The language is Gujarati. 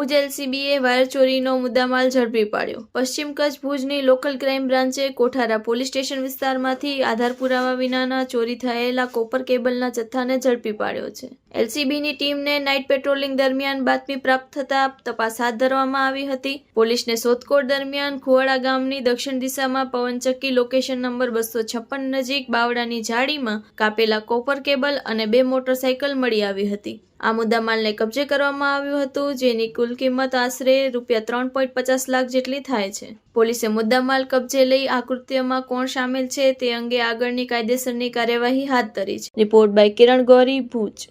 ભુજ એલસીબીએ વાયર ચોરીનો મુદ્દામાલ ઝડપી પાડ્યો. પશ્ચિમ કચ્છ ભુજની લોકલ ક્રાઇમ બ્રાન્ચે કોઠારા પોલીસ સ્ટેશન વિસ્તારમાંથી આધાર પુરાવા વિનાના ચોરી થયેલા કોપર કેબલના જથ્થાને ઝડપી પાડ્યો છે. એલસીબીની ટીમને નાઇટ પેટ્રોલિંગ દરમિયાન બાતમી પ્રાપ્ત થતા તપાસ હાથ ધરવામાં આવી હતી. પોલીસને શોધખોળ દરમિયાન ખુવાડા ગામની દક્ષિણ દિશામાં પવનચક્કી લોકેશન નંબર બસો છપ્પન નજીક બાવડાની જાળીમાં કાપેલા કોપર કેબલ અને બે મોટરસાયકલ મળી આવી હતી. આ મુદ્દામાલને કબજે કરવામાં આવ્યું હતું, જેની કુલ કિંમત આશરે રૂપિયા ત્રણ પોઈન્ટ પચાસ લાખ જેટલી થાય છે. પોલીસે મુદ્દામાલ કબજે લઈ આ કૃત્યમાં કોણ સામેલ છે તે અંગે આગળની કાયદેસરની કાર્યવાહી હાથ ધરી છે. Report by Kiran Gauri Bhuj.